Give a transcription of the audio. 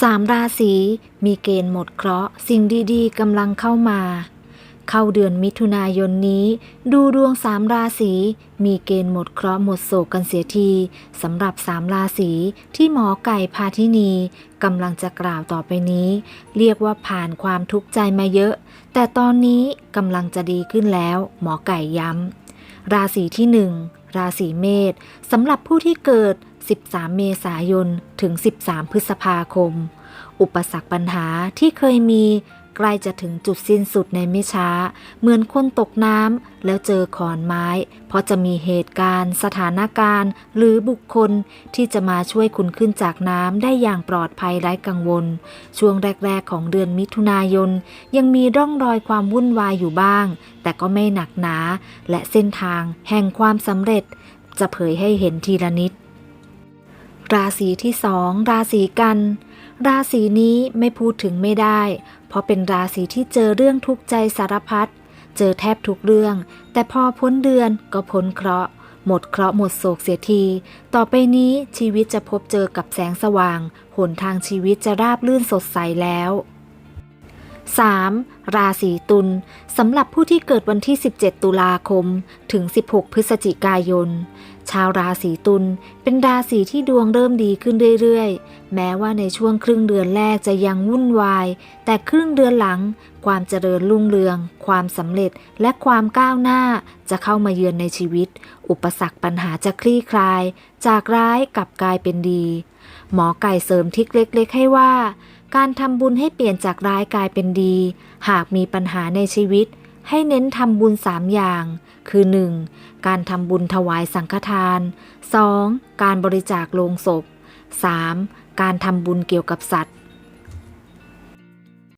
สามราศีมีเกณฑ์หมดเคราะห์สิ่งดีๆกำลังเข้ามา เข้าเดือนมิถุนายนนี้ ดูดวงสามราศีมีเกณฑ์หมดเคราะห์หมดโศกกันเสียทีสำหรับสามราศีที่หมอไก่พาทินีกำลังจะกล่าวต่อไปนี้ เรียกว่าผ่านความทุกข์ใจมาเยอะ แต่ตอนนี้กำลังจะดีขึ้นแล้ว หมอไก่ย้ำราศีที่หนึ่งราศีเมษสำหรับผู้ที่เกิด 13 เมษายน ถึง 13 พฤษภาคม อุปสรรคปัญหาที่เคยมีใกล้จะถึงจุดสิ้นสุดในไม่ช้า เหมือนคนตกน้ำแล้วเจอขอนไม้ เพราะจะมีเหตุการณ์ สถานการณ์ หรือบุคคลที่จะมาช่วยคุณขึ้นจากน้ำได้อย่างปลอดภัยไร้กังวล ช่วงแรก ๆ ของเดือนมิถุนายน ยังมีร่องรอยความวุ่นวายอยู่บ้าง แต่ก็ไม่หนักหนา และเส้นทางแห่งความสำเร็จ จะเผยให้เห็นทีละนิด ราศีที่สองราศีกัน ราศีนี้ไม่พูดถึงไม่ได้ เพราะเป็นราศีที่เจอเรื่องทุกข์ใจสารพัดเจอแทบทุกเรื่อง แต่พอพ้นเดือนก็พ้นเคราะห์หมดเคราะห์หมดโศกเสียที ต่อไปนี้ชีวิตจะพบเจอกับแสงสว่าง หนทางชีวิตจะราบลื่นสดใสแล้ว 3. ราศีตุลสำหรับผู้ที่เกิดวันที่ 17 ตุลาคม ถึง 16 พฤศจิกายน ชาวราศีตุลเป็นราศีที่ดวงเริ่มดีขึ้นเรื่อยๆ แม้ว่าในช่วงครึ่งเดือนแรกจะยังวุ่นวาย แต่ครึ่งเดือนหลัง ความเจริญรุ่งเรือง ความสำเร็จและความก้าวหน้าจะเข้ามาเยือนในชีวิต อุปสรรคปัญหาจะคลี่คลาย จากร้ายกลับกลายเป็นดี หมอไก่เสริมทิกเล็ก ๆ ให้ว่า การทำบุญให้เปลี่ยนจากร้ายกลายเป็นดี หากมีปัญหาในชีวิต ให้เน้นทำบุญ3อย่าง คือ 1. การทำบุญถวายสังฆทาน 2. การบริจาคโลงศพ 3. การทำบุญเกี่ยวกับสัตว์